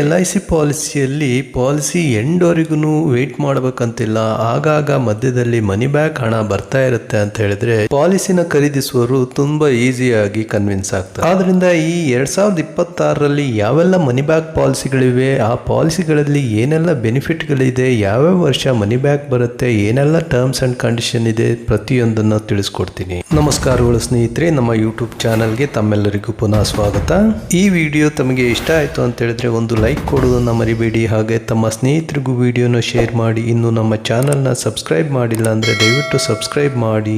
L I C ಪಾಲಿಸಿಯಲ್ಲಿ policy ಎಂಡ್ವರೆಗೂ wait ಮಾಡಬೇಕಂತಿಲ್ಲ. ಆಗಾಗ ಮಧ್ಯದಲ್ಲಿ ಮನಿ ಬ್ಯಾಕ್ ಹಣ ಬರ್ತಾ ಇರುತ್ತೆ ಅಂತ ಹೇಳಿದ್ರೆ ಪಾಲಿಸಿನ ಖರೀದಿಸುವವರು ತುಂಬಾ ಈಸಿಯಾಗಿ ಕನ್ವಿನ್ಸ್ ಆಗ್ತಾರೆ. ಆದ್ರಿಂದ ಈ ಎರಡ್ ಸಾವಿರದ ಇಪ್ಪತ್ತಾರರಲ್ಲಿ ಯಾವೆಲ್ಲ ಮನಿ ಬ್ಯಾಕ್ ಪಾಲಿಸಿಗಳಿವೆ, ಆ ಪಾಲಿಸಿಗಳಲ್ಲಿ ಏನೆಲ್ಲ ಯಾವ ಯಾವ್ಯಾವ ವರ್ಷ ಮನಿ ಬ್ಯಾಕ್ ಬರುತ್ತೆ, ಏನೆಲ್ಲ ಟರ್ಮ್ಸ್ ಅಂಡ್ ಕಂಡೀಷನ್ ಇದೆ ಪ್ರತಿಯೊಂದನ್ನು ತಿಳಿಸ್ಕೊಡ್ತೀನಿ. ನಮಸ್ಕಾರಗಳು ಸ್ನೇಹಿತರೆ, ನಮ್ಮ ಯೂಟ್ಯೂಬ್ ಚಾನಲ್ಗೆ ತಮ್ಮೆಲ್ಲರಿಗೂ ಪುನಃ ಸ್ವಾಗತ. ಈ ವಿಡಿಯೋ ತಮಗೆ ಇಷ್ಟ ಆಯ್ತು ಅಂತ ಹೇಳಿದ್ರೆ ಒಂದು ಲೈಕ್ ಕೊಡೋದನ್ನು ಮರಿಬೇಡಿ. ಹಾಗೆ ತಮ್ಮ ಸ್ನೇಹಿತರಿಗೂ ವಿಡಿಯೋನ ಶೇರ್ ಮಾಡಿ. ಇನ್ನು ನಮ್ಮ ಚಾನಲ್ನ ಸಬ್ಸ್ಕ್ರೈಬ್ ಮಾಡಿಲ್ಲ ಅಂದರೆ ದಯವಿಟ್ಟು ಸಬ್ಸ್ಕ್ರೈಬ್ ಮಾಡಿ.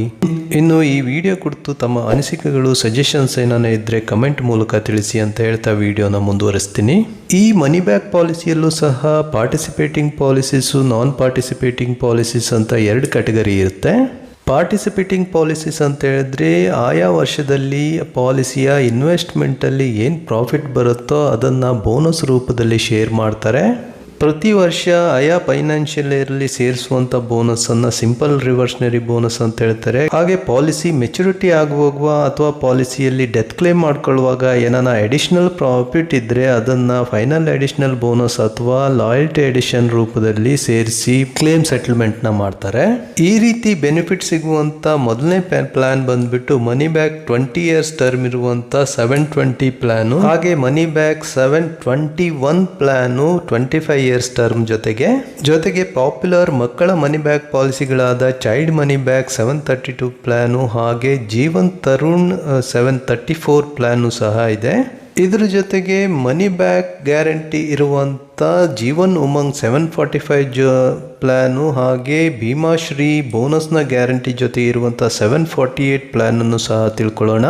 ಇನ್ನು ಈ ವಿಡಿಯೋ ಕುರಿತು ತಮ್ಮ ಅನಿಸಿಕೆಗಳು ಸಜೆಷನ್ಸ್ ಏನಾನ ಇದ್ದರೆ ಕಮೆಂಟ್ ಮೂಲಕ ತಿಳಿಸಿ ಅಂತ ಹೇಳ್ತಾ ವಿಡಿಯೋನ ಮುಂದುವರಿಸ್ತೀನಿ. ಈ ಮನಿ ಬ್ಯಾಕ್ ಪಾಲಿಸಿಯಲ್ಲೂ ಸಹ participating policies non participating policies ಅಂತ ಎರಡು ಕ್ಯಾಟಗರಿ ಇರುತ್ತೆ. ಪಾರ್ಟಿಸಿಪೇಟಿಂಗ್ ಪಾಲಿಸೀಸ್ ಅಂತ ಹೇಳಿದ್ರೆ ಆಯಾ ವರ್ಷದಲ್ಲಿ ಪಾಲಿಸಿಯ ಇನ್ವೆಸ್ಟ್ಮೆಂಟಲ್ಲಿ ಏನು ಪ್ರಾಫಿಟ್ ಬರುತ್ತೋ ಅದನ್ನು ಬೋನಸ್ ರೂಪದಲ್ಲಿ ಶೇರ್ ಮಾಡ್ತಾರೆ. ಪ್ರತಿ ವರ್ಷ ಆಯಾ ಫೈನಾನ್ಷಿಯಲ್ ಇಯರ್ಲಿ ಸೇರಿಸುವಂಥ ಬೋನಸನ್ನು ಸಿಂಪಲ್ ರಿವರ್ಷನರಿ ಬೋನಸ್ ಅಂತ ಹೇಳ್ತಾರೆ. ಹಾಗೆ ಪಾಲಿಸಿ ಮೆಚುರಿಟಿ ಆಗುವಾಗ ಅಥವಾ ಪಾಲಿಸಿಯಲ್ಲಿ ಡೆತ್ ಕ್ಲೇಮ್ ಮಾಡ್ಕೊಳ್ಳುವಾಗ ಏನಾನ ಅಡಿಷನಲ್ ಪ್ರಾಫಿಟ್ ಇದ್ದರೆ ಅದನ್ನ ಫೈನಲ್ ಅಡಿಷನಲ್ ಬೋನಸ್ ಅಥವಾ ಲಾಯಲ್ಟಿ ಅಡಿಷನ್ ರೂಪದಲ್ಲಿ ಸೇರಿಸಿ ಕ್ಲೇಮ್ ಸೆಟಲ್ಮೆಂಟ್ನ ಮಾಡ್ತಾರೆ. ಈ ರೀತಿ ಬೆನಿಫಿಟ್ ಸಿಗುವಂತ ಮೊದಲನೇ ಪ್ಲಾನ್ ಬಂದ್ಬಿಟ್ಟು money back twenty years term ಇರುವಂತ ಸೆವೆನ್ ಟ್ವೆಂಟಿ ಪ್ಲಾನು, ಹಾಗೆ money back seven twenty one plan twenty five years term ಜೊತೆಗೆ ಜೊತೆಗೆ ಪಾಪ್ಯುಲರ್ ಮಕ್ಕಳ money bag ಪಾಲಿಸಿಗಳಾದ child money back seven thirty two plan ಹಾಗೆ Jeevan Tarun seven thirty four plan ಸಹ ಇದೆ. ಇದ್ರ ಜೊತೆಗೆ ಮನಿ ಬ್ಯಾಕ್ ಗ್ಯಾರಂಟಿ ಇರುವಂತ Jeevan Umang seven forty five ಜ ಪ್ಲಾನು ಹಾಗೆ ಭೀಮಾಶ್ರೀ ಬೋನಸ್ನ ಗ್ಯಾರಂಟಿ ಜೊತೆ ಇರುವಂಥ ಸೆವೆನ್ ಫಾರ್ಟಿ ಏಯ್ಟ್ ಪ್ಲ್ಯಾನನ್ನು ಸಹ ತಿಳ್ಕೊಳ್ಳೋಣ.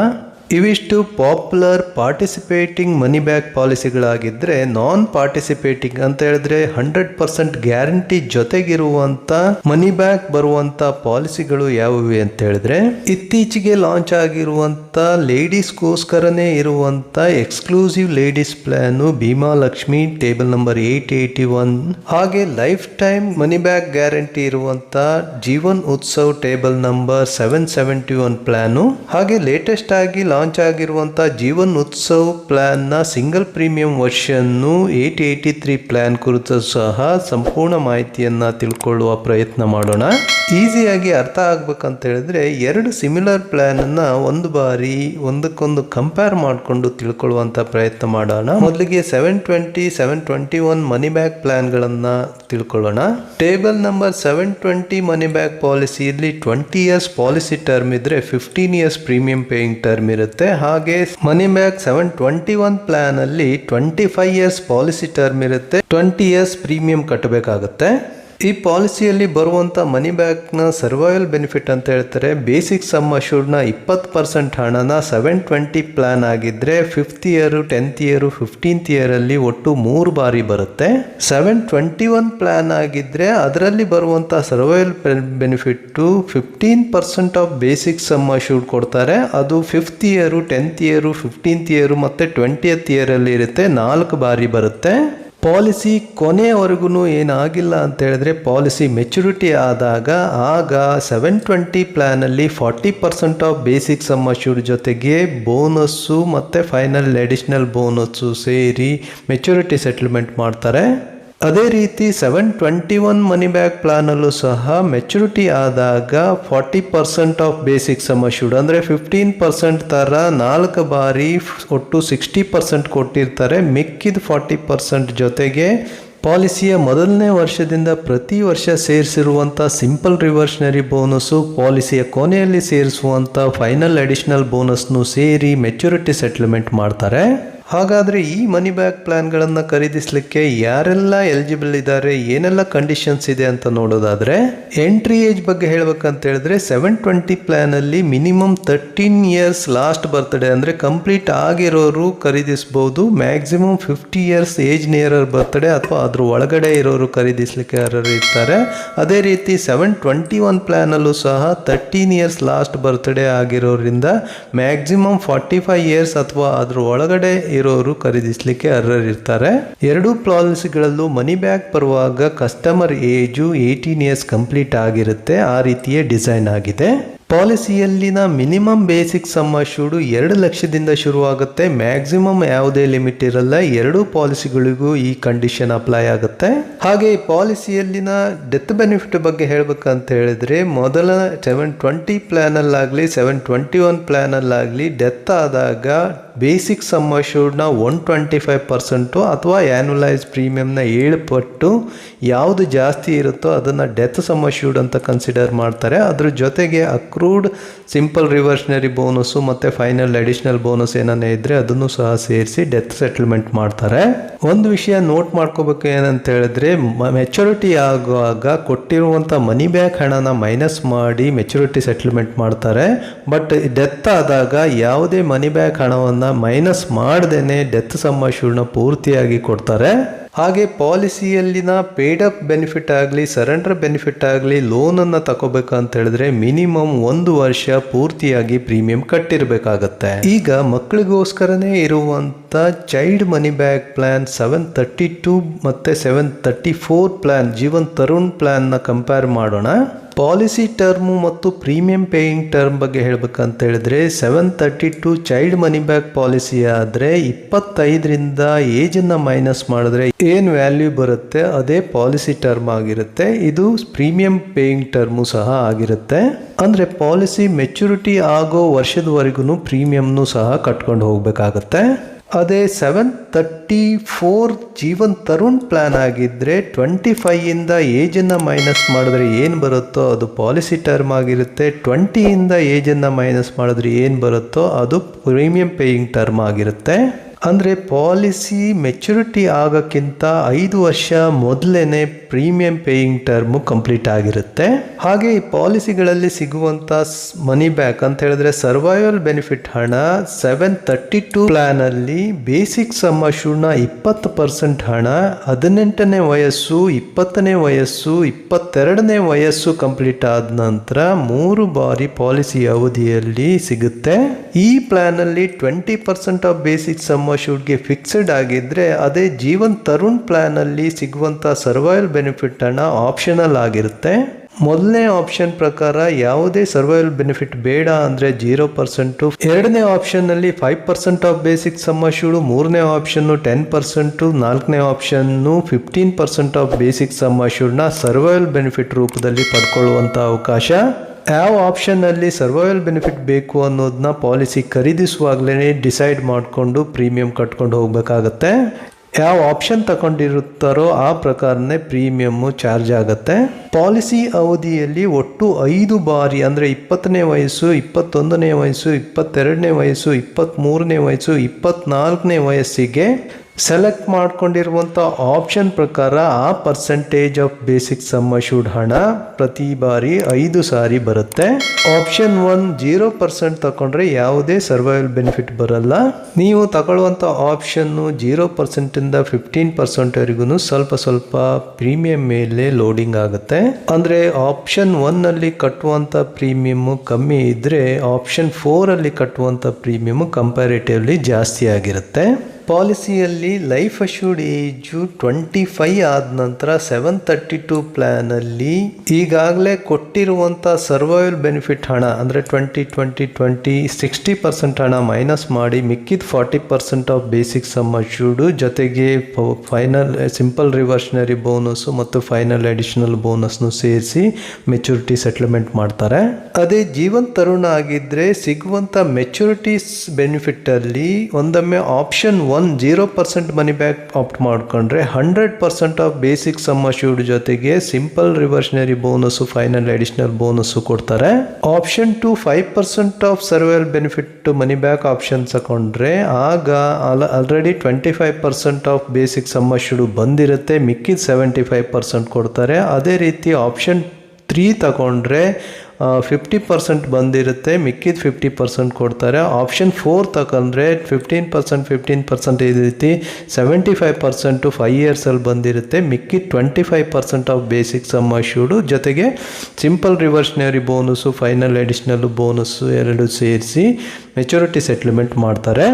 ಇವಿಷ್ಟು ಪಾಪ್ಯುಲರ್ ಪಾರ್ಟಿಸಿಪೇಟಿಂಗ್ ಮನಿ ಬ್ಯಾಕ್ ಪಾಲಿಸಿಗಳಾಗಿದ್ದರೆ ನಾನ್ ಪಾರ್ಟಿಸಿಪೇಟಿಂಗ್ ಅಂತ ಹೇಳಿದ್ರೆ ಹಂಡ್ರೆಡ್ ಪರ್ಸೆಂಟ್ ಗ್ಯಾರಂಟಿ ಜೊತೆಗಿರುವಂತ ಮನಿ ಬ್ಯಾಕ್ ಬರುವಂತ ಪಾಲಿಸಿಗಳು ಯಾವುವು ಅಂತ ಹೇಳಿದ್ರೆ ಇತ್ತೀಚೆಗೆ ಲಾಂಚ್ ಆಗಿರುವಂತ ಲೇಡೀಸ್ಗೋಸ್ಕರನೇ ಇರುವಂತ exclusive ladies plan Bima Lakshmi table number eight eighty one ಹಾಗೆ life time money back guarantee ಇರುವಂತ Jeevan Utsav table number seven seventy one plan ಹಾಗೆ ಲೇಟೆಸ್ಟ್ ಆಗಿ ಲಾಂಚ್ ಆಗಿರುವಂತ ಜೀವನ್ ಉತ್ಸವ್ ಪ್ಲ್ಯಾನ್ನ ಸಿಂಗಲ್ ಪ್ರೀಮಿಯಂ ವರ್ಷನ್ನು ಏಟ್ ಏಯ್ಟಿ ತ್ರೀ ಪ್ಲ್ಯಾನ್ ಕುರಿತು ಸಹ ಸಂಪೂರ್ಣ ಮಾಹಿತಿಯನ್ನು ತಿಳ್ಕೊಳ್ಳುವ ಪ್ರಯತ್ನ ಮಾಡೋಣ. ಈಸಿಯಾಗಿ ಅರ್ಥ ಆಗ್ಬೇಕಂತ ಹೇಳಿದ್ರೆ ಎರಡು ಸಿಮಿಲರ್ ಪ್ಲ್ಯಾನನ್ನು ಒಂದು ಬಾರಿ ಒಂದಕ್ಕೊಂದು ಕಂಪೇರ್ ಮಾಡಿಕೊಂಡು ತಿಳ್ಕೊಳ್ಳುವಂಥ ಪ್ರಯತ್ನ ಮಾಡೋಣ. ಮೊದಲಿಗೆ seven twenty seven twenty one money back ಪ್ಲ್ಯಾನ್ಗಳನ್ನು ತಿಳ್ಕೊಳ್ಳೋಣ. Table number seven twenty money back ಪಾಲಿಸಿಯಲ್ಲಿ twenty years policy term ಇದ್ರೆ fifteen years premium paying term ಇರುತ್ತೆ. ಹಾಗೆ money back seven twenty one plan ಅಲ್ಲಿ twenty five years policy term ಇರುತ್ತೆ. Twenty years premium ಕಟ್ಟಬೇಕಾಗುತ್ತೆ. ಈ ಪಾಲಿಸಿಯಲ್ಲಿ ಬರುವಂಥ ಮನಿ ಬ್ಯಾಕ್ನ survival benefit ಅಂತ ಹೇಳ್ತಾರೆ ಬೇಸಿಕ್ ಸಮ್ ಅಶೂರ್ಡ್ನ ಇಪ್ಪತ್ತು ಪರ್ಸೆಂಟ್ ಹಣನ ಸೆವೆನ್ ಟ್ವೆಂಟಿ ಪ್ಲ್ಯಾನ್ ಆಗಿದ್ದರೆ fifth year tenth year fifteenth ಇಯರಲ್ಲಿ ಒಟ್ಟು ಮೂರು ಬಾರಿ ಬರುತ್ತೆ. ಸೆವೆನ್ ಟ್ವೆಂಟಿ ಒನ್ ಪ್ಲ್ಯಾನ್ ಆಗಿದ್ದರೆ ಅದರಲ್ಲಿ ಬರುವಂಥ survival benefit fifteen percent of basic sum assured ಕೊಡ್ತಾರೆ. ಅದು fifth year tenth year fifteenth year ಮತ್ತು ಟ್ವೆಂಟಿಯತ್ ಇಯರಲ್ಲಿ ಇರುತ್ತೆ, ನಾಲ್ಕು ಬಾರಿ ಬರುತ್ತೆ. ಪಾಲಿಸಿ ಕೊನೆಯವರೆಗೂ ಏನಾಗಿಲ್ಲ ಅಂತ ಹೇಳಿದ್ರೆ ಪಾಲಿಸಿ ಮೆಚುರಿಟಿ ಆದಾಗ ಆಗ seven twenty ಪ್ಲ್ಯಾನಲ್ಲಿ forty percent of basic sum assure ಜೊತೆಗೆ ಬೋನಸ್ಸು ಮತ್ತು ಫೈನಲ್ ಅಡಿಷ್ನಲ್ ಬೋನಸ್ಸು ಸೇರಿ ಮೆಚುರಿಟಿ ಸೆಟಲ್ಮೆಂಟ್ ಮಾಡ್ತಾರೆ. ಅದೇ ರೀತಿ seven twenty one money back ಪ್ಲಾನಲ್ಲೂ ಸಹ ಮೆಚುರಿಟಿ ಆದಾಗ forty percent of basic sum assured ಅಂದರೆ ಫಿಫ್ಟೀನ್ ಪರ್ಸೆಂಟ್ ಥರ ನಾಲ್ಕು ಬಾರಿ ಒಟ್ಟು ಸಿಕ್ಸ್ಟಿ ಪರ್ಸೆಂಟ್ ಕೊಟ್ಟಿರ್ತಾರೆ. ಮಿಕ್ಕಿದ ಫಾರ್ಟಿ ಪರ್ಸೆಂಟ್ ಜೊತೆಗೆ ಪಾಲಿಸಿಯ ಮೊದಲನೇ ವರ್ಷದಿಂದ ಪ್ರತಿ ವರ್ಷ ಸೇರಿಸಿರುವಂಥ ಸಿಂಪಲ್ ರಿವರ್ಷನರಿ ಬೋನಸ್ಸು ಪಾಲಿಸಿಯ ಕೊನೆಯಲ್ಲಿ ಸೇರಿಸುವಂಥ ಫೈನಲ್ ಅಡಿಷನಲ್ ಬೋನಸ್ನು ಸೇರಿ ಮೆಚುರಿಟಿ ಸೆಟ್ಲ್ಮೆಂಟ್ ಮಾಡ್ತಾರೆ. ಹಾಗಾದರೆ ಈ ಮನಿ ಬ್ಯಾಕ್ ಪ್ಲ್ಯಾನ್ಗಳನ್ನು ಖರೀದಿಸಲಿಕ್ಕೆ ಯಾರೆಲ್ಲ ಎಲಿಜಿಬಲ್ ಇದ್ದಾರೆ ಏನೆಲ್ಲ ಕಂಡೀಷನ್ಸ್ ಇದೆ ಅಂತ ನೋಡೋದಾದರೆ ಎಂಟ್ರಿ ಏಜ್ ಬಗ್ಗೆ ಹೇಳ್ಬೇಕಂತ ಹೇಳಿದ್ರೆ seven twenty ಪ್ಲ್ಯಾನಲ್ಲಿ minimum thirteen years last birthday ಅಂದರೆ ಕಂಪ್ಲೀಟ್ ಆಗಿರೋರು ಖರೀದಿಸ್ಬೋದು maximum fifty years age nearer birthday ಅಥವಾ ಅದ್ರ ಒಳಗಡೆ ಇರೋರು ಖರೀದಿಸಲಿಕ್ಕೆ ಯಾರು ಇರ್ತಾರೆ. ಅದೇ ರೀತಿ ಸೆವೆನ್ ಟ್ವೆಂಟಿ ಒನ್ ಪ್ಲ್ಯಾನಲ್ಲೂ ಸಹ ತರ್ಟೀನ್ ಇಯರ್ಸ್ ಲಾಸ್ಟ್ ಬರ್ತ್ಡೇ ಆಗಿರೋರಿಂದ ಮ್ಯಾಕ್ಸಿಮಮ್ ಫಾರ್ಟಿ ಫೈವ್ ಇಯರ್ಸ್ ಅಥವಾ ಅದ್ರ ಒಳಗಡೆ ಇರೋರು ಖರೀದಿಸಲಿಕ್ಕೆ ಅರ್ಹರಿರ್ತಾರೆ ಎರಡೂ ಪಾಲಿಸಿಗಳಲ್ಲೂ ಮನಿ ಬ್ಯಾಗ್ ಬರುವಾಗ customer age eighteen years complete ಆಗಿರುತ್ತೆ. ಆ ರೀತಿಯ ಡಿಸೈನ್ ಆಗಿದೆ. ಪಾಲಿಸಿಯಲ್ಲಿನ ಮಿನಿಮಮ್ ಬೇಸಿಕ್ ಸಮ್ ಶೂಡು ಎರಡು ಲಕ್ಷದಿಂದ ಶುರುವಾಗುತ್ತೆ. ಮ್ಯಾಕ್ಸಿಮಮ್ ಯಾವುದೇ ಲಿಮಿಟ್ ಇರಲ್ಲ. ಎರಡೂ ಪಾಲಿಸಿಗಳಿಗೂ ಈ ಕಂಡೀಷನ್ ಅಪ್ಲೈ ಆಗುತ್ತೆ. ಹಾಗೆ ಪಾಲಿಸಿಯಲ್ಲಿನ ಡೆತ್ ಬೆನಿಫಿಟ್ ಬಗ್ಗೆ ಹೇಳ್ಬೇಕಂತ ಹೇಳಿದ್ರೆ, ಮೊದಲ ಸೆವೆನ್ ಟ್ವೆಂಟಿ ಪ್ಲ್ಯಾನಲ್ಲಾಗಲಿ ಸೆವೆನ್ ಟ್ವೆಂಟಿ ಒನ್ ಪ್ಲ್ಯಾನಲ್ಲಾಗಲಿ ಡೆತ್ ಆದಾಗ ಬೇಸಿಕ್ ಸಮ್ನ ಒನ್ ಟ್ವೆಂಟಿ ಫೈವ್ ಪರ್ಸೆಂಟು ಅಥವಾ ಆ್ಯನುಲೈಸ್ ಪ್ರೀಮಿಯಮ್ನ ಏಳು ಪಟ್ಟು ಯಾವುದು ಜಾಸ್ತಿ ಇರುತ್ತೋ ಅದನ್ನು ಡೆತ್ ಸಮ್ ಶೂಡ್ ಅಂತ ಕನ್ಸಿಡರ್ ಮಾಡ್ತಾರೆ. ಅದ್ರ ಜೊತೆಗೆ ಅಕ್ರೂಡ್ ಸಿಂಪಲ್ ರಿವರ್ಷನರಿ ಬೋನಸ್ಸು ಮತ್ತು ಫೈನಲ್ ಅಡಿಷನಲ್ ಬೋನಸ್ ಏನನ್ನ ಇದ್ದರೆ ಅದನ್ನು ಸಹ ಸೇರಿಸಿ ಡೆತ್ ಸೆಟಲ್ಮೆಂಟ್ ಮಾಡ್ತಾರೆ. ಒಂದು ವಿಷಯ ನೋಟ್ ಮಾಡ್ಕೋಬೇಕು ಏನಂತ ಹೇಳಿದ್ರೆ ಮೆಚುರಿಟಿ ಆಗುವಾಗ ಕೊಟ್ಟಿರುವಂಥ ಮನಿ ಬ್ಯಾಕ್ ಹಣನ ಮೈನಸ್ ಮಾಡಿ ಮೆಚುರಿಟಿ ಸೆಟಲ್ಮೆಂಟ್ ಮಾಡ್ತಾರೆ. ಬಟ್ ಡೆತ್ ಆದಾಗ ಯಾವುದೇ ಮನಿ ಬ್ಯಾಕ್ ಹಣವನ್ನು ಮೈನಸ್ ಮಾಡದೇನೆ ಡೆತ್ ಸಂಭಾಷಣೆ ಪೂರ್ತಿಯಾಗಿ ಕೊಡ್ತಾರೆ. ಹಾಗೆ ಪಾಲಿಸಿಯಲ್ಲಿನ ಪೇಡ್ ಅಪ್ ಬೆನಿಫಿಟ್ ಆಗಲಿ ಸರೆಂಡರ್ ಬೆನಿಫಿಟ್ ಆಗಲಿ ಲೋನನ್ನು ತಗೋಬೇಕಂತ ಹೇಳಿದ್ರೆ ಮಿನಿಮಮ್ ಒಂದು ವರ್ಷ ಪೂರ್ತಿಯಾಗಿ ಪ್ರೀಮಿಯಂ ಕಟ್ಟಿರಬೇಕಾಗತ್ತೆ. ಈಗ ಮಕ್ಕಳಿಗೋಸ್ಕರನೇ ಇರುವಂತ child money back plan seven thirty two ಮತ್ತೆ seven thirty four plan Jeevan Tarun ಪ್ಲ್ಯಾನ್ನ compare ಮಾಡೋಣ. ಪಾಲಿಸಿ ಟರ್ಮು ಮತ್ತು ಪ್ರೀಮಿಯಂ ಪೇಯಿಂಗ್ ಟರ್ಮ್ ಬಗ್ಗೆ ಹೇಳ್ಬೇಕಂತ ಹೇಳಿದ್ರೆ seven thirty two child money back policy ಆದರೆ ಇಪ್ಪತ್ತೈದರಿಂದ ಏಜನ್ನು ಮೈನಸ್ ಮಾಡಿದ್ರೆ ಏನು ವ್ಯಾಲ್ಯೂ ಬರುತ್ತೆ? ಅದೇ ಪಾಲಿಸಿ ಟರ್ಮ್ ಆಗಿರುತ್ತೆ. ಇದು ಪ್ರೀಮಿಯಂ ಪೇಯಿಂಗ್ ಟರ್ಮು ಸಹ ಆಗಿರುತ್ತೆ. ಅಂದರೆ ಪಾಲಿಸಿ ಮೆಚುರಿಟಿ ಆಗೋ ವರ್ಷದವರೆಗೂ ಪ್ರೀಮಿಯಂನು ಸಹ ಕಟ್ಕೊಂಡು ಹೋಗಬೇಕಾಗತ್ತೆ. ಅದೇ seven thirty four Jeevan Tarun plan ಆಗಿದ್ದರೆ ಟ್ವೆಂಟಿ ಫೈಯಿಂದ ಏಜನ್ನು ಮೈನಸ್ ಮಾಡಿದ್ರೆ ಏನು ಬರುತ್ತೋ ಅದು ಪಾಲಿಸಿ ಟರ್ಮ್ ಆಗಿರುತ್ತೆ. ಟ್ವೆಂಟಿಯಿಂದ ಏಜನ್ನು ಮೈನಸ್ ಮಾಡಿದ್ರೆ ಏನು ಬರುತ್ತೋ ಅದು ಪ್ರೀಮಿಯಂ ಪೇಯಿಂಗ್ ಟರ್ಮ್ ಆಗಿರುತ್ತೆ. ಅಂದರೆ ಪಾಲಿಸಿ ಮೆಚುರಿಟಿ ಆಗೋಕ್ಕಿಂತ ಐದು ವರ್ಷ ಮೊದಲೇ ಪ್ರೀಮಿಯಂ ಪೇಯಿಂಗ್ ಟರ್ಮು ಕಂಪ್ಲೀಟ್ ಆಗಿರುತ್ತೆ. ಹಾಗೆ ಈ ಪಾಲಿಸಿಗಳಲ್ಲಿ ಸಿಗುವಂಥ ಮನಿ ಬ್ಯಾಕ್ ಅಂತ ಹೇಳಿದ್ರೆ ಸರ್ವೈವಲ್ ಬೆನಿಫಿಟ್ ಹಣ ಸೆವೆನ್ ತರ್ಟಿ ಟು ಪ್ಲಾನಲ್ಲಿ ಬೇಸಿಕ್ ಸಮ ಅಶ್ಯೂರ್ಡ್ನ ಇಪ್ಪತ್ತು ಪರ್ಸೆಂಟ್ ಹಣ, ಹದಿನೆಂಟನೇ ವಯಸ್ಸು, ಇಪ್ಪತ್ತನೇ ವಯಸ್ಸು, ಇಪ್ಪತ್ತೆರಡನೇ ವಯಸ್ಸು ಕಂಪ್ಲೀಟ್ ಆದ ನಂತರ ಮೂರು ಬಾರಿ ಪಾಲಿಸಿ ಅವಧಿಯಲ್ಲಿ ಸಿಗುತ್ತೆ. ಈ ಪ್ಲಾನಲ್ಲಿ twenty percent of basic sum ಅಶ್ಯೂರ್ಡ್ಗೆ fixed ಆಗಿದ್ದರೆ ಅದೇ ಜೀವನ್ ತರುಣ್ ಪ್ಲ್ಯಾನಲ್ಲಿ ಸಿಗುವಂಥ ಸರ್ವೈವಲ್ ಬೆನಿಫಿಟ್ ಹಣ ಆಪ್ಷನಲ್ ಆಗಿರುತ್ತೆ. ಮೊದಲನೇ ಆಪ್ಷನ್ ಪ್ರಕಾರ ಯಾವುದೇ ಸರ್ವೈವಲ್ ಬೆನಿಫಿಟ್ ಬೇಡ ಅಂದರೆ ಜೀರೋ ಪರ್ಸೆಂಟು ಎರಡನೇ ಆಪ್ಷನ್ನಲ್ಲಿ five percent of basic sum assured ಮೂರನೇ ಆಪ್ಷನ್ನು ಟೆನ್ ಪರ್ಸೆಂಟು ನಾಲ್ಕನೇ option fifteen percent of basic sum ಅಶ್ಯೂರ್ಡ್ನ survival benefit ರೂಪದಲ್ಲಿ ಪಡ್ಕೊಳ್ಳುವಂಥ ಅವಕಾಶ ಯಾವ ಆಪ್ಷನ್ನಲ್ಲಿ ಸರ್ವೈವಲ್ ಬೆನಿಫಿಟ್ ಬೇಕು ಅನ್ನೋದನ್ನ ಪಾಲಿಸಿ ಖರೀದಿಸುವಾಗಲೇ ಡಿಸೈಡ್ ಮಾಡಿಕೊಂಡು ಪ್ರೀಮಿಯಂ ಕಟ್ಕೊಂಡು ಹೋಗಬೇಕಾಗತ್ತೆ. ಯಾವ ಆಪ್ಷನ್ ತಗೊಂಡಿರುತ್ತಾರೋ ಆ ಪ್ರಕಾರನೇ ಪ್ರೀಮಿಯಮ್ಮು ಚಾರ್ಜ್ ಆಗುತ್ತೆ. ಪಾಲಿಸಿ ಅವಧಿಯಲ್ಲಿ ಒಟ್ಟು ಐದು ಬಾರಿ, ಅಂದರೆ ಇಪ್ಪತ್ತನೇ ವಯಸ್ಸು, ಇಪ್ಪತ್ತೊಂದನೇ ವಯಸ್ಸು, ಇಪ್ಪತ್ತೆರಡನೇ ವಯಸ್ಸು ಇಪ್ಪತ್ತ್ಮೂರನೇ ವಯಸ್ಸು ಇಪ್ಪತ್ತ್ನಾಲ್ಕನೇ ವಯಸ್ಸಿಗೆ ಸೆಲೆಕ್ಟ್ ಮಾಡ್ಕೊಂಡಿರುವಂಥ ಆಪ್ಷನ್ ಪ್ರಕಾರ ಆ percentage of basic sum assured ಹಣ ಪ್ರತಿ ಬಾರಿ ಐದು ಸಾರಿ ಬರುತ್ತೆ. ಆಪ್ಷನ್ ಒನ್ ಜೀರೋ ಪರ್ಸೆಂಟ್ ತಗೊಂಡ್ರೆ ಯಾವುದೇ ಸರ್ವೈವಲ್ ಬೆನಿಫಿಟ್ ಬರಲ್ಲ. ನೀವು ತಗೊಳ್ಳುವಂಥ ಆಪ್ಷನ್ನು ಜೀರೋ ಪರ್ಸೆಂಟಿಂದ ಫಿಫ್ಟೀನ್ ಪರ್ಸೆಂಟ್ವರೆಗೂ ಸ್ವಲ್ಪ ಸ್ವಲ್ಪ ಪ್ರೀಮಿಯಂ ಮೇಲೆ ಲೋಡಿಂಗ್ ಆಗುತ್ತೆ. ಅಂದರೆ ಆಪ್ಷನ್ ಒನ್ನಲ್ಲಿ ಕಟ್ಟುವಂಥ ಪ್ರೀಮಿಯಮ್ಮು ಕಮ್ಮಿ ಇದ್ದರೆ ಆಪ್ಷನ್ ಫೋರಲ್ಲಿ ಕಟ್ಟುವಂಥ ಪ್ರೀಮಿಯಮ್ಮು ಕಂಪ್ಯಾರಿಟಿವ್ಲಿ ಜಾಸ್ತಿ ಆಗಿರುತ್ತೆ. ಪಾಲಿಸಿಯಲ್ಲಿ life assured age twenty five ಆದ ನಂತರ ಸೆವೆನ್ ತರ್ಟಿ ಟು ಪ್ಲ್ಯಾನಲ್ಲಿ ಈಗಾಗಲೇ ಕೊಟ್ಟಿರುವಂಥ ಸರ್ವೈವಲ್ ಬೆನಿಫಿಟ್ ಹಣ, ಅಂದರೆ twenty twenty twenty, sixty percent ಹಣ ಮೈನಸ್ ಮಾಡಿ ಮಿಕ್ಕಿದ forty percent of basic sum assured, ಜೊತೆಗೆ ಫೈನಲ್, ಸಿಂಪಲ್ ರಿವರ್ಷನರಿ ಬೋನಸ್ಸು ಮತ್ತು ಫೈನಲ್ ಅಡಿಷನಲ್ ಬೋನಸ್ನು ಸೇರಿಸಿ ಮೆಚುರಿಟಿ ಸೆಟ್ಲ್ಮೆಂಟ್ ಮಾಡ್ತಾರೆ. ಅದೇ ಜೀವನ್ ತರುಣ ಆಗಿದ್ದರೆ ಸಿಗುವಂಥ ಮೆಚುರಿಟೀಸ್ ಬೆನಿಫಿಟ್ಟಲ್ಲಿ ಒಂದೊಮ್ಮೆ option one zero percent money back opt ಮಾಡ್ಕೊಂಡ್ರೆ hundred percent of basic sum assured ಜೊತೆಗೆ simple reversionary bonus, final additional bonus ಕೊಡ್ತಾರೆ. Option two five percent of survival benefit money back option ತಗೊಂಡ್ರೆ ಆಗ already twenty five percent of basic sum assured ಬಂದಿರುತ್ತೆ, ಮಿಕ್ಕಿದ seventy five percent ಕೊಡ್ತಾರೆ. ಅದೇ ರೀತಿ option three ತಗೊಂಡ್ರೆ ಫಿಫ್ಟಿ ಪರ್ಸೆಂಟ್ ಬಂದಿರುತ್ತೆ, ಮಿಕ್ಕಿದ ಫಿಫ್ಟಿ ಪರ್ಸೆಂಟ್ ಕೊಡ್ತಾರೆ. ಆಪ್ಷನ್ ಫೋರ್ ತಗೊಂಡ್ರೆ ಫಿಫ್ಟೀನ್ ಪರ್ಸೆಂಟ್ ಫಿಫ್ಟೀನ್ ಪರ್ಸೆಂಟ್ ಈ ರೀತಿ ಸೆವೆಂಟಿ ಫೈವ್ ಪರ್ಸೆಂಟು ಫೈವ್ ಇಯರ್ಸಲ್ಲಿ ಬಂದಿರುತ್ತೆ, ಮಿಕ್ಕಿದ twenty five percent of basic sum assured ಜೊತೆಗೆ simple reversionary bonus final additional bonus ಎರಡು ಸೇರಿಸಿ ಮೆಚುರಿಟಿ ಸೆಟ್ಲ್ಮೆಂಟ್ ಮಾಡ್ತಾರೆ.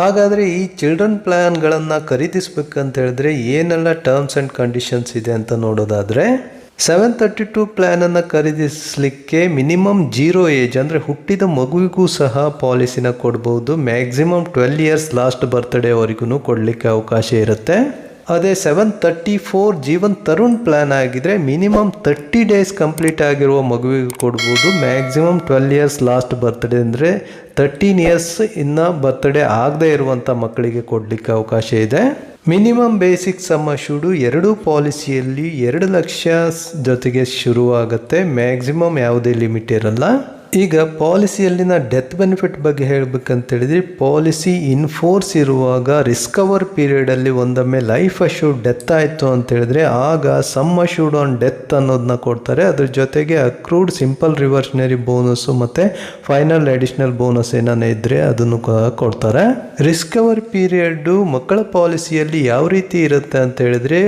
ಹಾಗಾದರೆ ಈ ಚಿಲ್ಡ್ರನ್ ಪ್ಲ್ಯಾನ್ಗಳನ್ನು ಖರೀದಿಸ್ಬೇಕಂತ ಹೇಳಿದ್ರೆ ಏನೆಲ್ಲ ಟರ್ಮ್ಸ್ ಆ್ಯಂಡ್ ಕಂಡೀಷನ್ಸ್ ಇದೆ ಅಂತ ನೋಡೋದಾದರೆ ಸೆವೆನ್ ತರ್ಟಿ ಟು ಪ್ಲ್ಯಾನನ್ನು ಖರೀದಿಸಲಿಕ್ಕೆ ಮಿನಿಮಮ್ ಜೀರೋ ಏಜ್ ಅಂದರೆ ಹುಟ್ಟಿದ ಮಗುವಿಗೂ ಸಹ ಪಾಲಿಸಿನ ಕೊಡ್ಬೋದು. ಮ್ಯಾಕ್ಸಿಮಮ್ ಟ್ವೆಲ್ ಇಯರ್ಸ್ ಲಾಸ್ಟ್ ಬರ್ತ್ಡೇವರೆಗೂ ಕೊಡಲಿಕ್ಕೆ ಅವಕಾಶ ಇರುತ್ತೆ. ಅದೇ seven thirty four Jeevan Tarun plan ಆಗಿದ್ರೆ ಮಿನಿಮಮ್ ತರ್ಟಿ ಡೇಸ್ ಕಂಪ್ಲೀಟ್ ಆಗಿರುವ ಮಗುವಿಗೆ ಕೊಡ್ಬೋದು. Maximum twelve years last birthday ಅಂದರೆ ತರ್ಟೀನ್ ಇಯರ್ಸ್ ಇನ್ನು ಬರ್ತ್ಡೇ ಆಗದೇ ಇರುವಂಥ ಮಕ್ಕಳಿಗೆ ಕೊಡಲಿಕ್ಕೆ ಅವಕಾಶ ಇದೆ. ಮಿನಿಮಮ್ ಬೇಸಿಕ್ ಸಮ್ಮ ಶುಡು ಎರಡು ಪಾಲಿಸಿಯಲ್ಲಿ ಎರಡು ಲಕ್ಷ ಜೊತೆಗೆ ಶುರುವಾಗುತ್ತೆ. ಮ್ಯಾಕ್ಸಿಮಮ್ ಯಾವುದೇ ಲಿಮಿಟ್ ಇರಲ್ಲ. ಈಗ ಪಾಲಿಸಿಯಲ್ಲಿನ ಡೆತ್ ಬೆನಿಫಿಟ್ ಬಗ್ಗೆ ಹೇಳಬೇಕಂತ ಹೇಳಿದ್ರೆ ಪಾಲಿಸಿ ಇನ್ಫೋರ್ಸ್ ಇರುವಾಗ ರಿಸ್ಕವರ್ ಪೀರಿಯಡಲ್ಲಿ ಒಂದೊಮ್ಮೆ ಲೈಫ್ ಅಶ್ಯೂರ್ಡ್ ಡೆತ್ ಆಯಿತು ಅಂತ ಹೇಳಿದ್ರೆ ಆಗ ಸಮ್ ಅಶ್ಯೂರ್ಡ್ ಆನ್ ಡೆತ್ ಅನ್ನೋದನ್ನ ಕೊಡ್ತಾರೆ. ಅದ್ರ ಜೊತೆಗೆ ಅಕ್ರೂಡ್ ಸಿಂಪಲ್ ರಿವರ್ಷನರಿ ಬೋನಸ್ಸು ಮತ್ತು ಫೈನಲ್ ಅಡಿಷನಲ್ ಬೋನಸ್ ಏನಾನ ಇದ್ದರೆ ಅದನ್ನು ಕೊಡ್ತಾರೆ. ರಿಸ್ಕವರ್ ಪೀರಿಯಡ್ಡು ಮಕ್ಕಳ ಪಾಲಿಸಿಯಲ್ಲಿ ಯಾವ ರೀತಿ ಇರುತ್ತೆ ಅಂತ ಹೇಳಿದ್ರೆ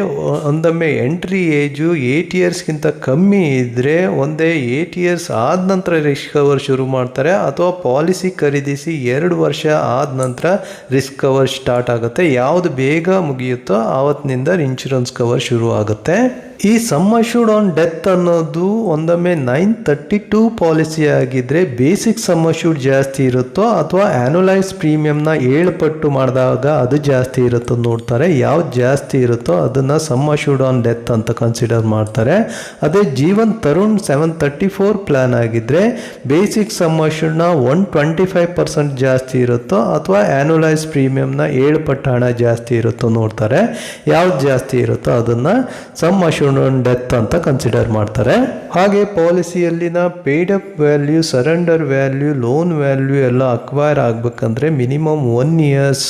ಒಂದೊಮ್ಮೆ ಎಂಟ್ರಿ ಏಜು ಏಟ್ ಇಯರ್ಸ್ಗಿಂತ ಕಮ್ಮಿ ಇದ್ದರೆ ಒಂದೇ ಏಟ್ ಇಯರ್ಸ್ ಆದ ನಂತರ ರಿಸ್ಕ್ ಕವರ್ ಶುರು ಮಾಡ್ತಾರೆ ಅಥವಾ ಪಾಲಿಸಿ ಖರೀದಿಸಿ ಎರಡು ವರ್ಷ ಆದ ನಂತರ ರಿಸ್ಕ್ ಕವರ್ ಸ್ಟಾರ್ಟ್ ಆಗುತ್ತೆ. ಯಾವುದು ಬೇಗ ಮುಗಿಯುತ್ತೋ ಆವತ್ತಿನಿಂದ ಇನ್ಶೂರೆನ್ಸ್ ಕವರ್ ಶುರು ಆಗುತ್ತೆ ಈ ಸಮ್ ಶೂಡ್ ಆನ್ ಡೆತ್ ಅನ್ನೋದು ಒಂದೊಮ್ಮೆ ನೈನ್ ತರ್ಟಿ ಟೂ ಪಾಲಿಸಿ ಆಗಿದ್ರೆ ಬೇಸಿಕ್ ಸಮ್ ಶೂಡ್ ಜಾಸ್ತಿ ಇರುತ್ತೋ ಅಥವಾ ಆ್ಯನುಲೈಸ್ ಪ್ರೀಮಿಯಂನ ಏಳು ಪಟ್ಟು ಮಾಡಿದಾಗ ಅದು ಜಾಸ್ತಿ ಇರುತ್ತೋ ನೋಡ್ತಾರೆ. ಯಾವ್ದು ಜಾಸ್ತಿ ಇರುತ್ತೋ ಅದನ್ನು ಸಮ್ ಶೂಡ್ ಆನ್ ಡೆತ್ ಅಂತ ಕನ್ಸಿಡರ್ ಮಾಡ್ತಾರೆ. ಅದೇ Jeevan Tarun seven thirty four plan ಆಗಿದ್ರೆ ಬೇಸಿಕ್ ಸಮ್ನ ಒನ್ ಟ್ವೆಂಟಿ ಫೈವ್ ಪರ್ಸೆಂಟ್ ಜಾಸ್ತಿ ಇರುತ್ತೋ ಅಥವಾ ಆ್ಯನುಲೈಸ್ ಪ್ರೀಮಿಯಂನ ಏಳು ಪಟ್ಟು ಹಣ ಜಾಸ್ತಿ ಇರುತ್ತೋ ನೋಡ್ತಾರೆ. ಯಾವ್ದು ಜಾಸ್ತಿ ಇರುತ್ತೋ ಅದನ್ನು ಸಮ್ ಅಶ್ಯೂರ್ಡ್ ಆನ್ ಡೆತ್ ಅಂತ ಕನ್ಸಿಡರ್ ಮಾಡ್ತಾರೆ. ಹಾಗೆ ಪಾಲಿಸಿಯಲ್ಲಿನ paid up value surrender value loan value ಎಲ್ಲ ಅಕ್ವೈರ್ ಆಗಬೇಕಂದ್ರೆ minimum one years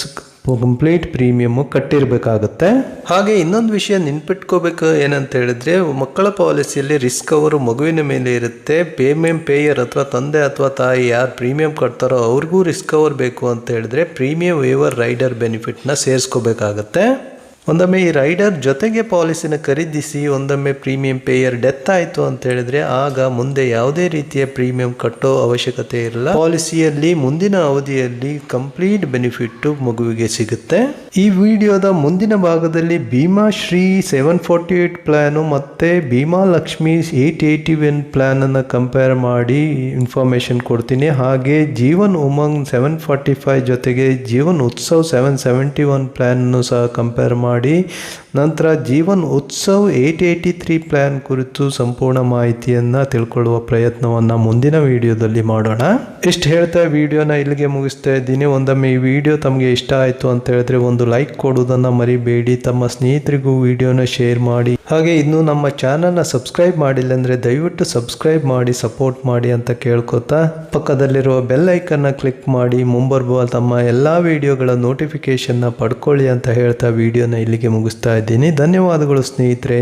complete premium ಕಟ್ಟಿರಬೇಕಾಗುತ್ತೆ. ಹಾಗೆ ಇನ್ನೊಂದು ವಿಷಯ ನೆನ್ಪಿಟ್ಕೋಬೇಕು ಏನಂತ ಹೇಳಿದ್ರೆ, ಮಕ್ಕಳ ಪಾಲಿಸಿಯಲ್ಲಿ ರಿಸ್ಕ್ ಅವರು ಮಗುವಿನ ಮೇಲೆ ಇರುತ್ತೆ. ಪೇಮೆಂಟ್ ಪೇಯರ್ ಅಥವಾ ತಂದೆ ಅಥವಾ ತಾಯಿ ಯಾರು ಪ್ರೀಮಿಯಂ ಕಟ್ತಾರೋ ಅವ್ರಿಗೂ ರಿಸ್ಕ್ ಅವರ್ ಬೇಕು ಅಂತ ಹೇಳಿದ್ರೆ ಪ್ರೀಮಿಯಂ ವೇವರ್ ರೈಡರ್ ಬೆನಿಫಿಟ್ನ ಸೇರಿಸ್ಕೋಬೇಕಾಗತ್ತೆ. ಒಂದೊಮ್ಮೆ ಈ ರೈಡರ್ ಜೊತೆಗೆ ಪಾಲಿಸಿನ ಖರೀದಿಸಿ, ಒಂದೊಮ್ಮೆ ಪ್ರೀಮಿಯಂ ಪೇಯರ್ ಡೆತ್ ಆಯಿತು ಅಂತ ಹೇಳಿದ್ರೆ, ಆಗ ಮುಂದೆ ಯಾವುದೇ ರೀತಿಯ ಪ್ರೀಮಿಯಂ ಕಟ್ಟೋ ಅವಶ್ಯಕತೆ ಇರಲ್ಲ. ಪಾಲಿಸಿಯಲ್ಲಿ ಮುಂದಿನ ಅವಧಿಯಲ್ಲಿ ಕಂಪ್ಲೀಟ್ ಬೆನಿಫಿಟ್ ಮಗುವಿಗೆ ಸಿಗುತ್ತೆ. ಈ ವಿಡಿಯೋದ ಮುಂದಿನ ಭಾಗದಲ್ಲಿ Bhima Shri seven forty eight plan ಮತ್ತು Bhima Lakshmi eight eighty one ಪ್ಲ್ಯಾನನ್ನು compare ಮಾಡಿ ಇನ್ಫಾರ್ಮೇಷನ್ ಕೊಡ್ತೀನಿ. ಹಾಗೆ Jeevan Umang seven forty five ಜೊತೆಗೆ Jeevan Utsav seven seventy one ಪ್ಲ್ಯಾನನ್ನು ಸಹ ಕಂಪೇರ್ ಮಾಡಿ ಮಾಡಿ ನಂತರ Jeevan Utsav eight eighty three plan ಕುರಿತು ಸಂಪೂರ್ಣ ಮಾಹಿತಿಯನ್ನು ತಿಳ್ಕೊಳ್ಳುವ ಪ್ರಯತ್ನವನ್ನು ಮುಂದಿನ ವಿಡಿಯೋದಲ್ಲಿ ಮಾಡೋಣ. ಇಷ್ಟು ಹೇಳ್ತಾ ವಿಡಿಯೋನ ಇಲ್ಲಿಗೆ ಮುಗಿಸ್ತಾ ಇದ್ದೀನಿ. ಒಂದೊಮ್ಮೆ ಈ ವಿಡಿಯೋ ತಮಗೆ ಇಷ್ಟ ಆಯಿತು ಅಂತ ಹೇಳಿದ್ರೆ ಒಂದು ಲೈಕ್ ಕೊಡುವುದನ್ನು ಮರಿಬೇಡಿ. ತಮ್ಮ ಸ್ನೇಹಿತರಿಗೂ ವಿಡಿಯೋನ ಶೇರ್ ಮಾಡಿ. ಹಾಗೆ ಇನ್ನೂ ನಮ್ಮ ಚಾನಲ್ನ ಸಬ್ಸ್ಕ್ರೈಬ್ ಮಾಡಿಲ್ಲ ಅಂದರೆ ದಯವಿಟ್ಟು ಸಬ್ಸ್ಕ್ರೈಬ್ ಮಾಡಿ ಸಪೋರ್ಟ್ ಮಾಡಿ ಅಂತ ಕೇಳ್ಕೊತಾ ಪಕ್ಕದಲ್ಲಿರುವ ಬೆಲ್ ಐಕನ್ನ ಕ್ಲಿಕ್ ಮಾಡಿ. ಮುಂಬರುವ ತಮ್ಮ ಎಲ್ಲ ವಿಡಿಯೋಗಳ ನೋಟಿಫಿಕೇಷನ್ನ ಪಡ್ಕೊಳ್ಳಿ ಅಂತ ಹೇಳ್ತಾ ವಿಡಿಯೋನ ಇಲ್ಲಿಗೆ ಮುಗಿಸ್ತಾ ಇದ್ದೀನಿ ಧನ್ಯವಾದಗಳು ಸ್ನೇಹಿತರೆ.